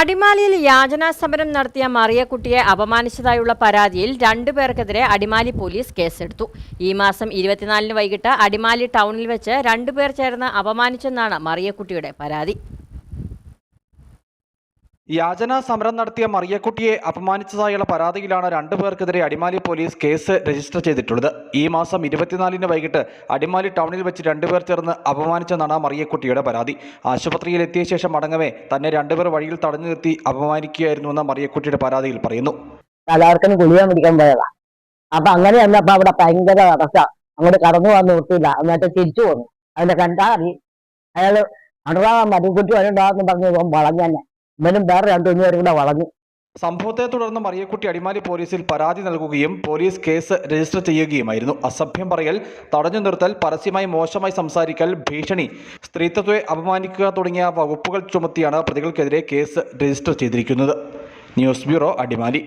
അടിമാലിയിൽ യാചനാ സമരം നടത്തിയ മറിയക്കുട്ടിയെ അപമാനിച്ചതായുള്ള പരാതിയിൽ രണ്ടുപേർക്കെതിരെ അടിമാലി പോലീസ് കേസെടുത്തു. ഈ മാസം ഇരുപത്തിനാലിന് വൈകിട്ട് അടിമാലി ടൗണിൽ വെച്ച് രണ്ടുപേർ ചേർന്ന് അപമാനിച്ചെന്നാണ് മറിയക്കുട്ടിയുടെ പരാതി. യാചനാ സമരം നടത്തിയ മറിയക്കുട്ടിയെ അപമാനിച്ചതായുള്ള പരാതിയിലാണ് രണ്ടുപേർക്കെതിരെ അടിമാലി പോലീസ് കേസ് രജിസ്റ്റർ ചെയ്തിട്ടുള്ളത്. ഈ മാസം ഇരുപത്തിനാലിന് വൈകിട്ട് അടിമാലി ടൗണിൽ വെച്ച് രണ്ടുപേർ ചേർന്ന് അപമാനിച്ചെന്നാണ് മറിയക്കുട്ടിയുടെ പരാതി. ആശുപത്രിയിൽ എത്തിയ ശേഷം മടങ്ങവേ തന്നെ രണ്ടുപേർ വഴിയിൽ തടഞ്ഞു നിർത്തി അപമാനിക്കുകയായിരുന്നുവെന്ന് മറിയക്കുട്ടിയുടെ പരാതിയിൽ പറയുന്നു. എല്ലാവർക്കും ഗുളിക മേടിക്കാൻ പോയതാ. അപ്പൊ അങ്ങനെ വന്നപ്പോ അവിടെ ഭയങ്കര തടസ്സ. അങ്ങോട്ട് കടന്നു വന്ന് നിർത്തില്ല എന്നിട്ട് തിരിച്ചു പോന്നു അതിന്റെ കണ്ടാ അറിയും. അയാൾ അടുറാ മരുക്കുട്ടി വരണ്ടാന്ന് പറഞ്ഞു തന്നെ. ഇവനും വേറെ രണ്ടു പേരും കൂടെ വളഞ്ഞു. സംഭവത്തെ തുടർന്ന് മറിയക്കുട്ടി അടിമാലി പോലീസിൽ പരാതി നൽകുകയും പോലീസ് കേസ് രജിസ്റ്റർ ചെയ്യുകയുമായിരുന്നു. അസഭ്യം പറയൽ തടഞ്ഞു നിർത്തൽ പരസ്യമായി മോശമായി സംസാരിക്കൽ ഭീഷണി സ്ത്രീത്വത്തെ അപമാനിക്കുക തുടങ്ങിയ വകുപ്പുകൾ ചുമത്തിയാണ് പ്രതികൾക്കെതിരെ കേസ് രജിസ്റ്റർ ചെയ്തിരിക്കുന്നത്. News bureau Adimali.